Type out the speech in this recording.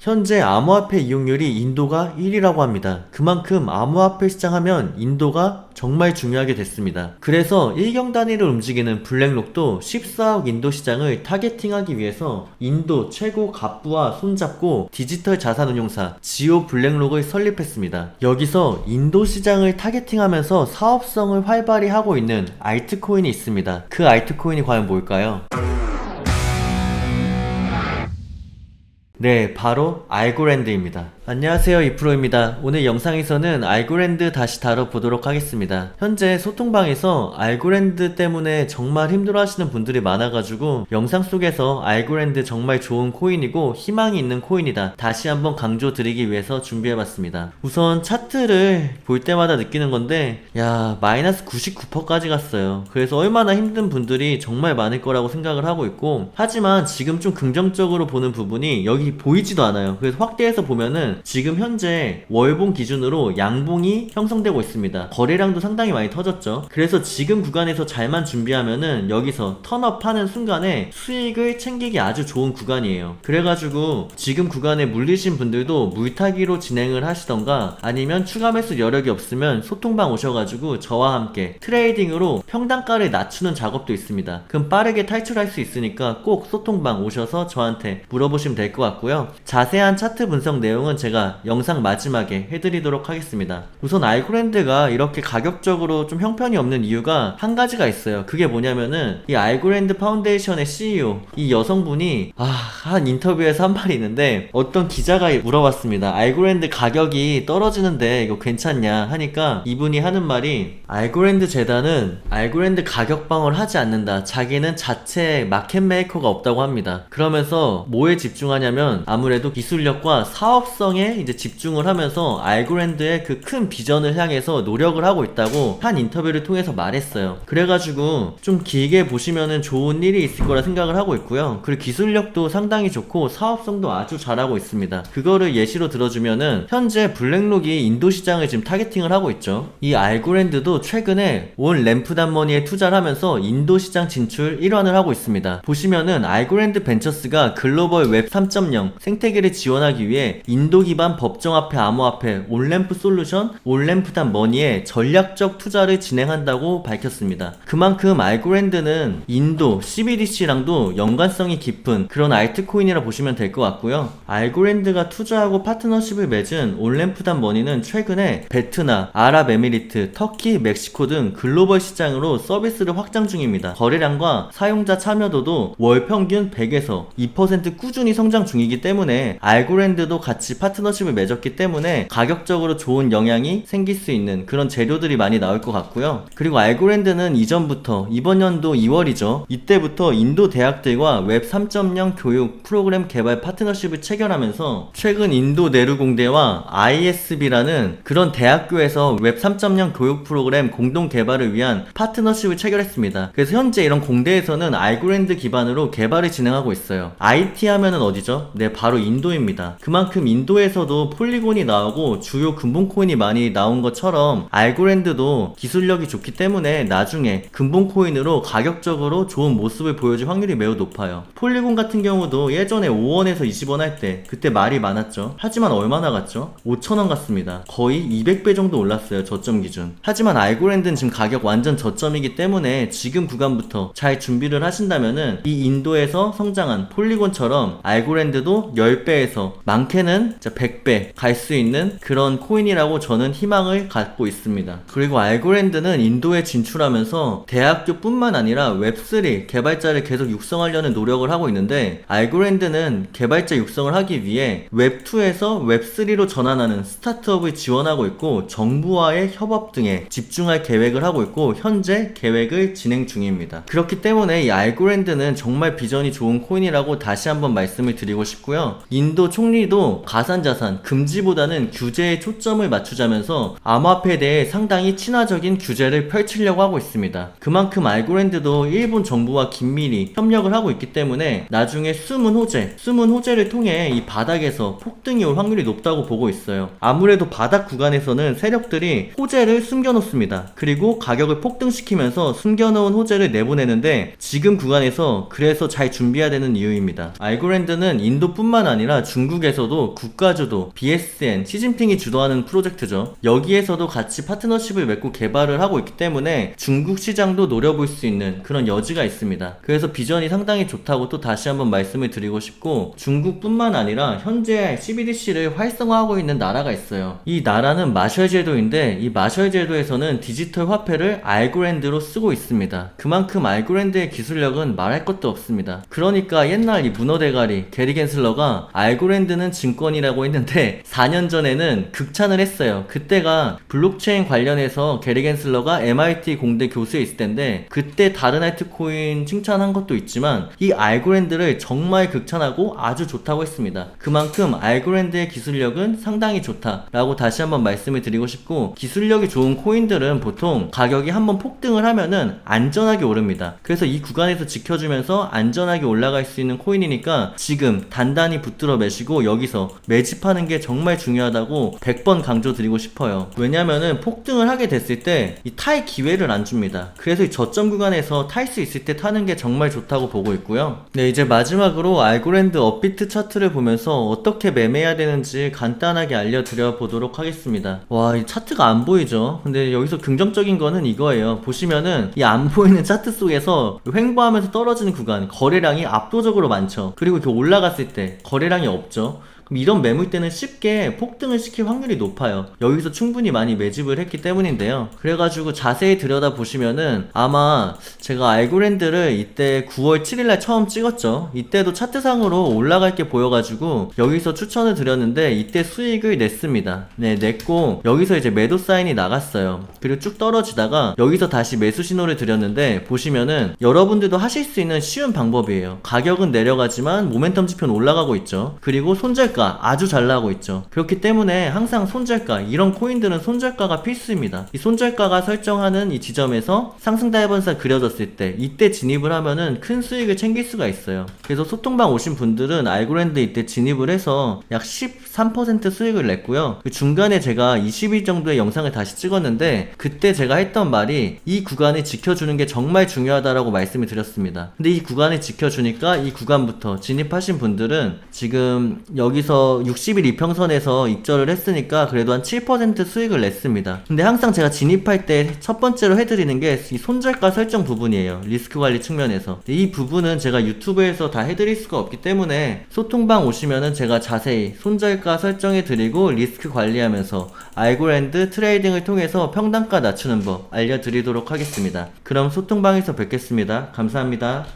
현재 암호화폐 이용률이 인도가 1위라고 합니다. 그만큼 암호화폐 시장 하면 인도가 정말 중요하게 됐습니다. 그래서 1경 단위를 움직이는 블랙록도 14억 인도 시장을 타겟팅하기 위해서 인도 최고 갑부와 손잡고 디지털 자산 운용사 지오 블랙록을 설립했습니다. 여기서 인도 시장을 타겟팅하면서 사업성을 활발히 하고 있는 알트코인이 있습니다. 그 알트코인이 과연 뭘까요? 네, 바로 알고랜드입니다. 안녕하세요, 이프로입니다. 오늘 영상에서는 알고랜드 다시 다뤄보도록 하겠습니다. 현재 소통방에서 알고랜드 때문에 정말 힘들어하시는 분들이 많아가지고 영상 속에서 알고랜드 정말 좋은 코인이고 희망이 있는 코인이다. 다시 한번 강조드리기 위해서 준비해봤습니다. 우선 차트를 볼 때마다 느끼는 건데, 야, 마이너스 99%까지 갔어요. 그래서 얼마나 힘든 분들이 정말 많을 거라고 생각을 하고 있고, 하지만 지금 좀 긍정적으로 보는 부분이 여기 보이지도 않아요. 그래서 확대해서 보면은 지금 현재 월봉 기준으로 양봉이 형성되고 있습니다. 거래량도 상당히 많이 터졌죠. 그래서 지금 구간에서 잘만 준비하면은 여기서 턴업 하는 순간에 수익을 챙기기 아주 좋은 구간이에요. 그래가지고 지금 구간에 물리신 분들도 물타기로 진행을 하시던가 아니면 추가 매수 여력이 없으면 소통방 오셔가지고 저와 함께 트레이딩으로 평단가를 낮추는 작업도 있습니다. 그럼 빠르게 탈출할 수 있으니까 꼭 소통방 오셔서 저한테 물어보시면 될 것 같고요. 자세한 차트 분석 내용은 제가 영상 마지막에 해드리도록 하겠습니다. 우선 알고랜드가 이렇게 가격적으로 좀 형편이 없는 이유가 한 가지가 있어요. 그게 뭐냐면은 이 알고랜드 파운데이션의 CEO 이 여성분이 아, 한 인터뷰에서 한 말이 있는데 어떤 기자가 물어봤습니다. 알고랜드 가격이 떨어지는데 이거 괜찮냐 하니까 이분이 하는 말이 알고랜드 재단은 알고랜드 가격 방어를 하지 않는다. 자기는 자체 마켓 메이커가 없다고 합니다. 그러면서 뭐에 집중하냐면 아무래도 기술력과 사업성 에 이제 집중을 하면서 알고랜드의 그 큰 비전을 향해서 노력을 하고 있다고 한 인터뷰를 통해서 말했어요. 그래가지고 좀 길게 보시면은 좋은 일이 있을 거라 생각을 하고 있고요. 그리고 기술력도 상당히 좋고 사업성도 아주 잘하고 있습니다. 그거를 예시로 들어주면은 현재 블랙록이 인도 시장을 지금 타겟팅을 하고 있죠. 이 알고랜드도 최근에 온 램프단 머니에 투자를 하면서 인도 시장 진출 1환을 하고 있습니다. 보시면은 알고랜드 벤처스가 글로벌 웹 3.0 생태계를 지원하기 위해 인도 기반 법정화폐 암호화폐 온램프 솔루션 온램프단 머니에 전략적 투자를 진행한다고 밝혔습니다. 그만큼 알고랜드는 인도 CBDC랑도 연관성이 깊은 그런 알트코인이라 보시면 될 것 같고요. 알고랜드가 투자하고 파트너십을 맺은 온램프단 머니는 최근에 베트남, 아랍에미리트, 터키, 멕시코 등 글로벌 시장으로 서비스를 확장 중입니다. 거래량과 사용자 참여도도 월 평균 100에서 2% 꾸준히 성장 중이기 때문에 알고랜드도 같이 파트 너십을 맺었기 때문에 가격적으로 좋은 영향이 생길 수 있는 그런 재료들이 많이 나올 것 같고요. 그리고 알고랜드는 이전부터 이번 연도 2월이죠. 이때부터 인도 대학들과 웹 3.0 교육 프로그램 개발 파트너십을 체결하면서 최근 인도 내루공대와 ISB라는 그런 대학교에서 웹 3.0 교육 프로그램 공동 개발을 위한 파트너십을 체결했습니다. 그래서 현재 이런 공대에서는 알고랜드 기반으로 개발을 진행하고 있어요. IT 하면은 어디죠? 네, 바로 인도입니다. 그만큼 인도에 서도 폴리곤이 나오고 주요 근본 코인이 많이 나온 것처럼 알고랜드도 기술력이 좋기 때문에 나중에 근본 코인으로 가격적으로 좋은 모습을 보여줄 확률이 매우 높아요. 폴리곤 같은 경우도 예전에 5원에서 20원 할 때 그때 말이 많았죠. 하지만 얼마나 갔죠? 5천원 갔습니다. 거의 200배 정도 올랐어요. 저점 기준. 하지만 알고랜드는 지금 가격 완전 저점이기 때문에 지금 구간부터 잘 준비를 하신다면은 이 인도에서 성장한 폴리곤처럼 알고랜드도 10배에서 많게는 100배 갈 수 있는 그런 코인이라고 저는 희망을 갖고 있습니다. 그리고 알고랜드는 인도에 진출하면서 대학교뿐만 아니라 웹3 개발자를 계속 육성하려는 노력을 하고 있는데 알고랜드는 개발자 육성을 하기 위해 웹2에서 웹3로 전환하는 스타트업을 지원하고 있고 정부와의 협업 등에 집중할 계획을 하고 있고 현재 계획을 진행 중입니다. 그렇기 때문에 이 알고랜드는 정말 비전이 좋은 코인이라고 다시 한번 말씀을 드리고 싶고요. 인도 총리도 가산 가상자산, 금지보다는 규제에 초점을 맞추자면서 암호화폐에 대해 상당히 친화적인 규제를 펼치려고 하고 있습니다. 그만큼 알고랜드도 일본 정부와 긴밀히 협력을 하고 있기 때문에 나중에 숨은 호재, 숨은 호재를 통해 이 바닥에서 폭등이 올 확률이 높다고 보고 있어요. 아무래도 바닥 구간에서는 세력들이 호재를 숨겨놓습니다. 그리고 가격을 폭등시키면서 숨겨놓은 호재를 내보내는데 지금 구간에서 그래서 잘 준비해야 되는 이유입니다. 알고랜드는 인도뿐만 아니라 중국에서도 국가 주도, BSN, 시진핑이 주도하는 프로젝트죠. 여기에서도 같이 파트너십을 맺고 개발을 하고 있기 때문에 중국 시장도 노려볼 수 있는 그런 여지가 있습니다. 그래서 비전이 상당히 좋다고 또 다시 한번 말씀을 드리고 싶고 중국뿐만 아니라 현재 CBDC를 활성화하고 있는 나라가 있어요. 이 나라는 마셜 제도인데 이 마셜 제도에서는 디지털 화폐를 알고랜드로 쓰고 있습니다. 그만큼 알고랜드의 기술력은 말할 것도 없습니다. 그러니까 옛날 이 문어 대가리 게리 겐슬러가 알고랜드는 증권이라고 했는데 4년 전에는 극찬을 했어요. 그때가 블록체인 관련해서 게리 겐슬러가 MIT 공대 교수에 있을 텐데 그때 다른 알트코인 칭찬한 것도 있지만 이 알고랜드를 정말 극찬하고 아주 좋다고 했습니다. 그만큼 알고랜드의 기술력은 상당히 좋다라고 다시 한번 말씀을 드리고 싶고 기술력이 좋은 코인들은 보통 가격이 한번 폭등을 하면은 안전하게 오릅니다. 그래서 이 구간에서 지켜주면서 안전하게 올라갈 수 있는 코인이니까 지금 단단히 붙들어 매시고 여기서 매 집하는 게 정말 중요하다고 100번 강조드리고 싶어요. 왜냐면은 폭등을 하게 됐을 때 이 탈 기회를 안 줍니다. 그래서 이 저점 구간에서 탈 수 있을 때 타는 게 정말 좋다고 보고 있고요. 네, 이제 마지막으로 알고랜드 업비트 차트를 보면서 어떻게 매매해야 되는지 간단하게 알려드려 보도록 하겠습니다. 와, 이 차트가 안 보이죠? 근데 여기서 긍정적인 거는 이거예요. 보시면은 이 안 보이는 차트 속에서 횡보하면서 떨어지는 구간, 거래량이 압도적으로 많죠. 그리고 이렇게 올라갔을 때 거래량이 없죠. 이런 매물 때는 쉽게 폭등을 시킬 확률이 높아요. 여기서 충분히 많이 매집을 했기 때문인데요. 그래가지고 자세히 들여다 보시면은 아마 제가 알고랜드를 이때 9월 7일날 처음 찍었죠. 이때도 차트상으로 올라갈 게 보여가지고 여기서 추천을 드렸는데 이때 수익을 냈습니다. 네, 냈고 여기서 이제 매도 사인이 나갔어요. 그리고 쭉 떨어지다가 여기서 다시 매수 신호를 드렸는데 보시면은 여러분들도 하실 수 있는 쉬운 방법이에요. 가격은 내려가지만 모멘텀 지표는 올라가고 있죠. 그리고 손절가 아주 잘 나가고 있죠. 그렇기 때문에 항상 손절가 이런 코인들은 손절가가 필수입니다. 이 손절가가 설정하는 이 지점에서 상승 다이번사 그려졌을 때 이때 진입을 하면은 큰 수익을 챙길 수가 있어요. 그래서 소통방 오신 분들은 알고랜드 이때 진입을 해서 약 13% 수익을 냈고요. 그 중간에 제가 20일 정도의 영상을 다시 찍었는데 그때 제가 했던 말이 이 구간을 지켜주는 게 정말 중요하다라고 말씀을 드렸습니다. 근데 이 구간을 지켜주니까 이 구간부터 진입하신 분들은 지금 여기 서 60일 이평선에서 입절을 했으니까 그래도 한 7% 수익을 냈습니다. 근데 항상 제가 진입할 때 첫 번째로 해드리는 게 이 손절가 설정 부분이에요. 리스크 관리 측면에서. 이 부분은 제가 유튜브에서 다 해드릴 수가 없기 때문에 소통방 오시면은 제가 자세히 손절가 설정해 드리고 리스크 관리하면서 알고랜드 트레이딩을 통해서 평단가 낮추는 법 알려드리도록 하겠습니다. 그럼 소통방에서 뵙겠습니다. 감사합니다.